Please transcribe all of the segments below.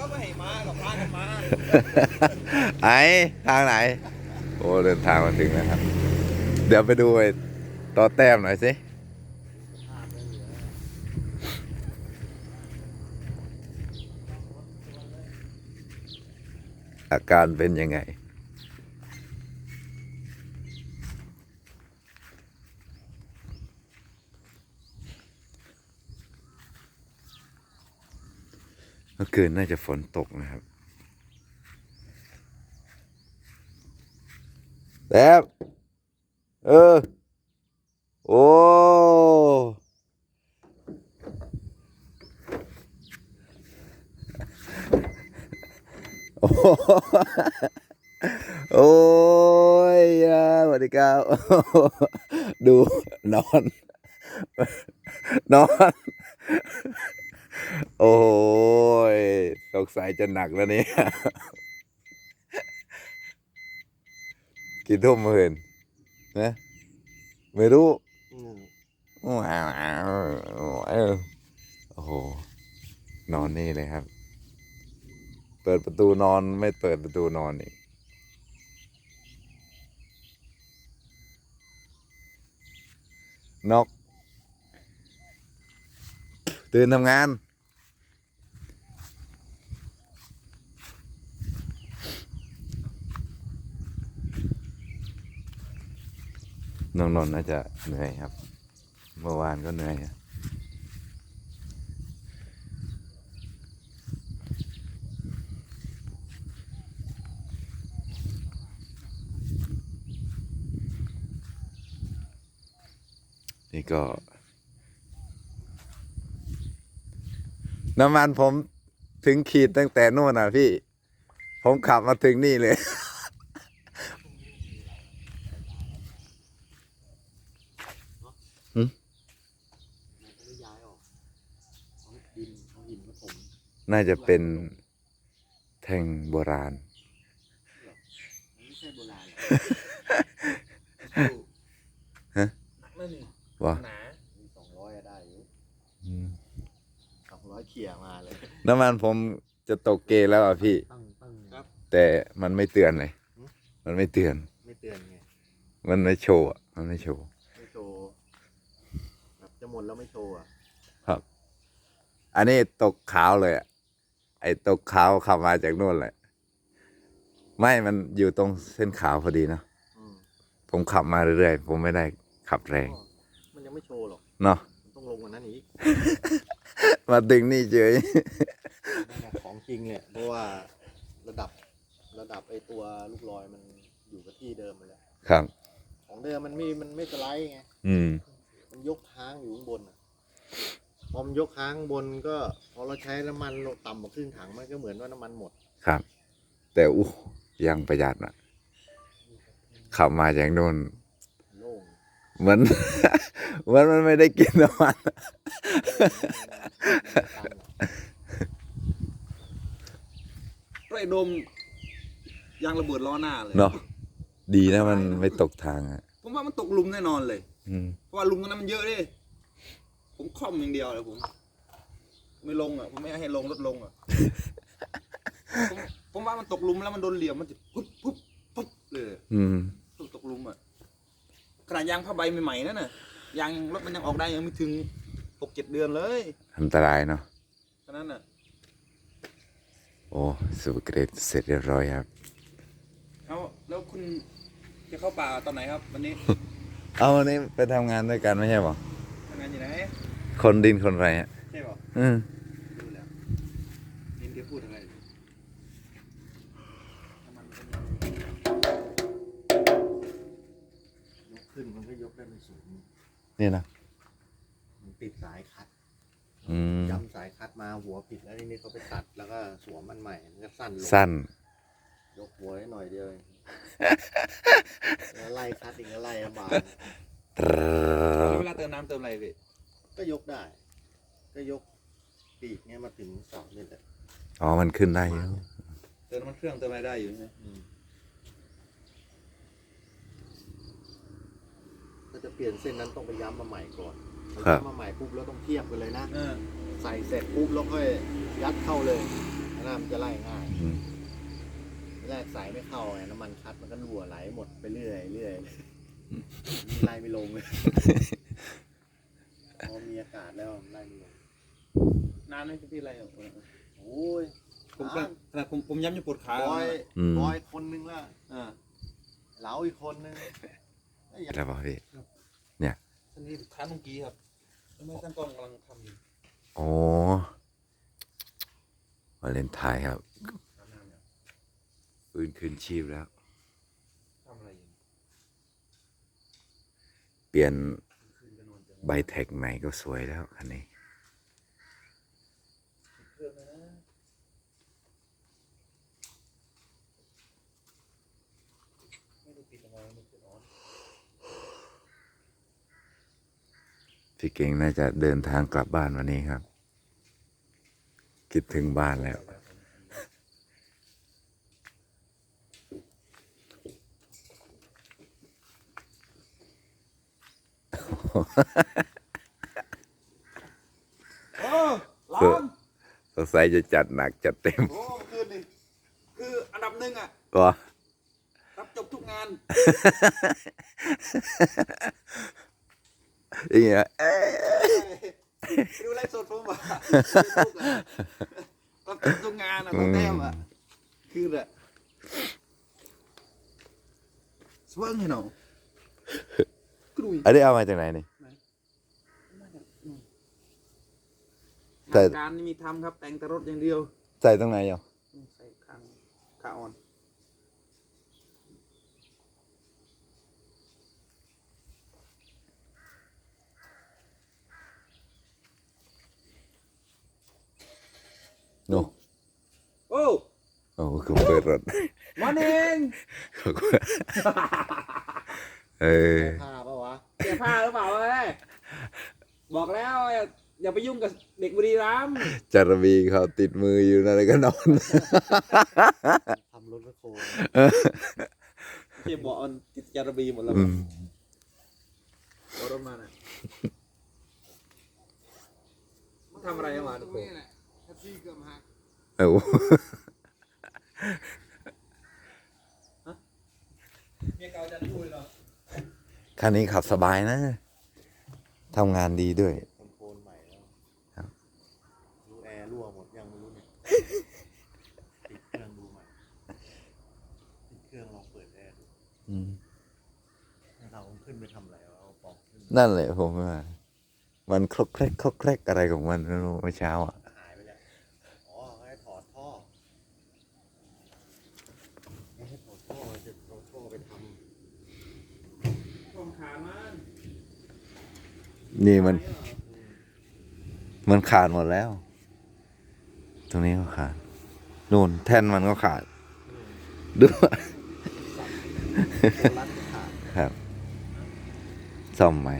ก็ไม่ให้มาหรอกพากันมาไอ้ทางไหน โอ้เดินทางมาถึงแล้วครับ เดี๋ยวไปดูไอ้ต่อแต้มหน่อยสิอาการเป็นยังไง มื่อคืนน่าจะฝนตกนะครับแซ่บเออโอ้โอ้ โอ้ยสวัสดีครับดูนอน นอน โอ้ ยสงสัยจะหนักแล้วเนี่ยกี่ทุ่มเมื่อคืนนะไม่รู้โอ้โห นอนนี่เลยครับ เปิดประตูนอนไม่เปิดประตูนอนอีกนกตื่นทำงาน น้องนนท์น่าจะเหนื่อยครับ เมื่อวานก็เหนื่อยนี่ก็ น้ำมันผมถึงขีดตั้งแต่นู่นน่ะพี่ ผมขับมาถึงนี่เลย ไม่ย้ายออกเอาดินเอาหินมาถม น่าจะเป็นแท่งโบราณมันไม่ใช่โบราณหรอกฮะ หนักเลยนี่วะหนาสองร้อยได้อยู่อืมสองร้อยเขี่ยมาเลย น้ำมันผมจะตกเกณฑ์แล้วอะพี่ ตั้งตั้งครับ แต่มันไม่เตือนเลยหืมมันไม่เตือน ไม่เตือนไง มันไม่โชว์อะ มันไม่โชว์ ไม่โชว์แบบจะหมดแล้วไม่โชว์อะครับอันนี้ตกขาวเลยอะ ไอ้ตกขาวขับมาจากนู่นแหละ ไม่มันอยู่ตรงเส้นขาวพอดีเนอะอืมผมขับมาเรื่อยๆผมไม่ได้ขับแรงก็มันยังไม่โชว์หรอกเนาะมันต้องลงกว่านั้นอีกมาดึงนี่เฉย นั่นแหละของจริงเนี่ยเพราะว่าระดับระดับไอตัวลูกลอยมันอยู่กับที่เดิมมันแหละครับ ของเดิมมันไม่มันไม่สไลด์ไงอืม มันยกค้างอยู่ข้างบนอะ พอมันยกค้างข้างบนก็พอเราใช้น้ำมันต่ำกว่าครึ่งถังมันก็เหมือนว่าน้ำมันหมด ครับ แต่อู้ยังประหยัดนะขับมาจากนู่นโล่งเหมือน เหมือนมันไม่ได้กินน้ำมันไรดมยางระเบิดล้อหน้าเลยเนาะดีนะมันไม่ตกทางอะผมว่ามันตกหลุมแน่นอนเลย อืม เพราะว่าหลุมตรงนั้นมันเยอะดิ ผมคล่อมอย่างเดียวเลยผม ไม่ลงอะผมไม่ให้ลงรถลงอะผมผมว่ามันตกหลุมแล้วมันโดนเหลี่ยมมันจะปุ๊บปุ๊บปุ๊บเลยอืมตกตกหลุมอะขนาดยางผ้าใบใหม่ๆนั่นน่ะยางรถมันยังออกได้ยังไม่ถึงหกเจ็ดเดือนเลยอันตรายเนาะฉะนั้นน่ะโอ้สุภเกรดเสร็จเรียบร้อยครับเอาแล้วคุณจะเข้าป่าตอนไหนครับ วันนี้ เอาวันนี้ไปทำงานด้วยกันไม่ใช่หรอทำ งานอยู่ไหนคนดินคนไรอะใช่ป่ะอืมดูแล้วนินแกพูดอะไรน้ำมันเป็นยังไงยกขึ้นมันก็ยกได้ไม่สูงนี่นะมันติดสายคัดอืมย้ำสายคัดมาหัวผิดแล้วทีนี้เขาไปตัดแล้วก็สวมมันใหม่มันก็สั้นลงสั้น ยกหัวให้หน่อยเดียวเองแล้วไล่คัดอีกแล้วไล่ลำบาก ตรแล้วด เวลาเติมน้ำเติมอะไรพี่ก็ยกได้ ก็ยกปีกเนี่ยมาถึงเสาเนี่ยแหละอ๋อ มันขึ้นได้อยู่เติมน้ำมันเครื่องเติมอะไรได้อยู่ใช่ไหมอืมถ้าจะเปลี่ยนเส้นนั้นต้องไปย้ำมาใหม่ก่อนพอย้ำมาใหม่ปุ๊บแล้วต้องเทียบกันเลยนะ เออใส่เสร็จปุ๊บแล้วค่อยยัดเข้าเลยนะมันอืมแรกใส่ไม่เข้าไงน้ำมันคัดมันก็รั่วไหลหมดไปเรื่อยเรื่อยมีไล่ไม่ลงเลย พอมีอากาศแล้วไล่ไม่ลงนานไหมพี่อะไรอะโอ้ยผมขนาดขนาดผมผมย้ำจะปวดขาบอยอืม บอยคนนึงละอ่าเหลาอีกคนนึงไอ้ยาแล้วบอกพี่ท่านนี้ค้านเมื่อกี้ครับทำไมท่านกองกำลังทำอยู่โอ้วาเลนไทน์ครับทำงานเนี่ยฟื้นคืนชีพแล้ว ทำอะไรอยู่เปลี่ยนคืนก็นอนจัง ใบแท็กใหม่ก็สวยแล้วคันนี้เครื่อรไม่ได้ร้อนพี่เก่งน่าจะเดินทางกลับบ้านวันนี้ครับ คิดถึงบ้านแล้ว โอ้ร้อนสงสัยจะจัดหนักจัดเต็มโอ้คืนนี่คืออันดับหนึ่งอะก็รับจบทุกงานอย่างเงี้ยเอ๊ะดูไลฟ์สดผมว่ารับจบทุกงานอะของแต้มอะคือแบบสว่างให้หน่อ ยกรุยอันนี้เอามาจากไหนนี่ แต่การนี่มีทำครับแต่งแต่รถอย่างเดียวใส่ตรงไหนอะใส่ข้างขาอ่อนโน่โอ้โอ้คือเปิดรถมาเอง เออผ้า ปะวะเสียผ้าหรือเปล่าเอ้ยบอกแล้วอย่าอย่าไปยุ่งกับเด็กบุรีรัมย์จารบีเขาติดมืออยู่นั่นเลยก็นอนทำรถแมคโครเจ็บบอกมันติดจารบีหมดแล้วอืมเอารถมาน่ะทำอะไรมาทุกคนแท็กซี่เกือบหักเอ้าเมียเก่าจะดูเลยเหรอ คันนี้ขับสบายนะทำงานดีด้วยคอนโทรลใหม่แล้วครับดูแอร์รั่วหมดยังไม่รู้เนี่ยติดเครื่องดูใหม่ติดเครื่องลองเปิดแอร์ดูอืมเราขึ้นไปทำอะไรวะเอาปอกขึ้นนั่นแหละผมว่ามันคลกแคลกคลกแคลกอะไรของมันไม่รู้เมื่อเช้าอะ หายไปแล้ว อ๋อให้ถอดท่อให้ถอดท่อจะเอาท่อไปท ทองขามัน นี่มัน มันขาดหมดแล้ว ตรงนี้ก็ขาดนู่นแท่นมันก็ขาดด้วยขาดครับซ่อมใหม่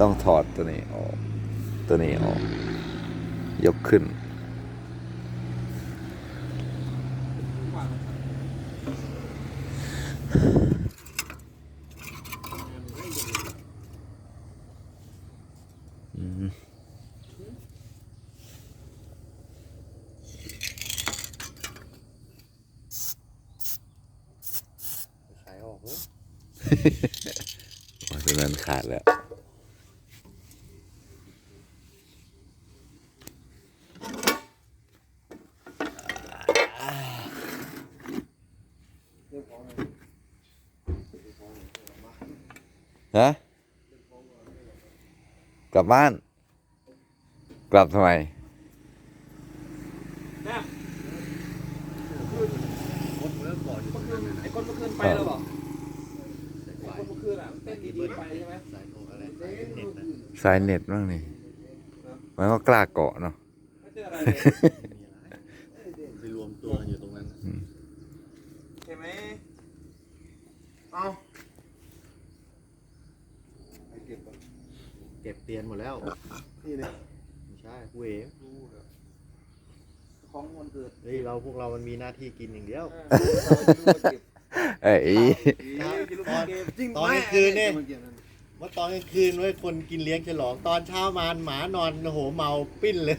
ต้องถอดตัวนี้ออก ตัวนี้ออก ยกขึ้น อืม ขายออกเฮ้ย เพราะฉะนั้นขาดแล้วฮะกลับบ้าน กลับทำไมเนี่ยรถเมื่อก่อนอยู่ตรงเมื่อคืนั้นนน่ะไอ้คนเมื่อคืนไปแล้วเหรอสาย ไอ้คนเมื่อคืนอะ มันเต้นดีๆไปใช่ไหมสายโทรอะไรสายเน็ตนะสายเน็ตบ้างนี่มันก็กล้าเกาะเนาะไม่เจออะไรเลยมีอะไรไปรวมตัวกันอยู่ตรงนั้นน่ะใช่ไหมเอาไปเก็บก่อนเก็บเตียนหมดแล้วนี่เลยไม่ใช่กูเองรู้เหรอของวันเกิดเฮ้ยเราพวกเรามันมีหน้าที่กินอย่างเดียว เออเราจะรู้ว่าเก็บ เอ้ยตอนตอนกลางคืนเนี่ยเมื่อตอนกลางคืนไว้ยคนกินเลี้ยงฉลอง ตอนเช้ามาหมานอนโอ้โหเมาปิ้นเลย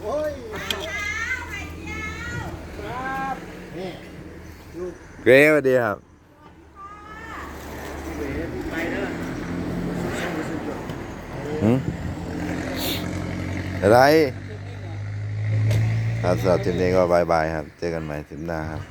โอ้ยครับนี่ลูกเกรสวัสดีครับเวไปนะหืมอะไร ครับสำหรับทีมนี้ก็บายบายครับ เจอกันใหม่ทริปหน้าครับ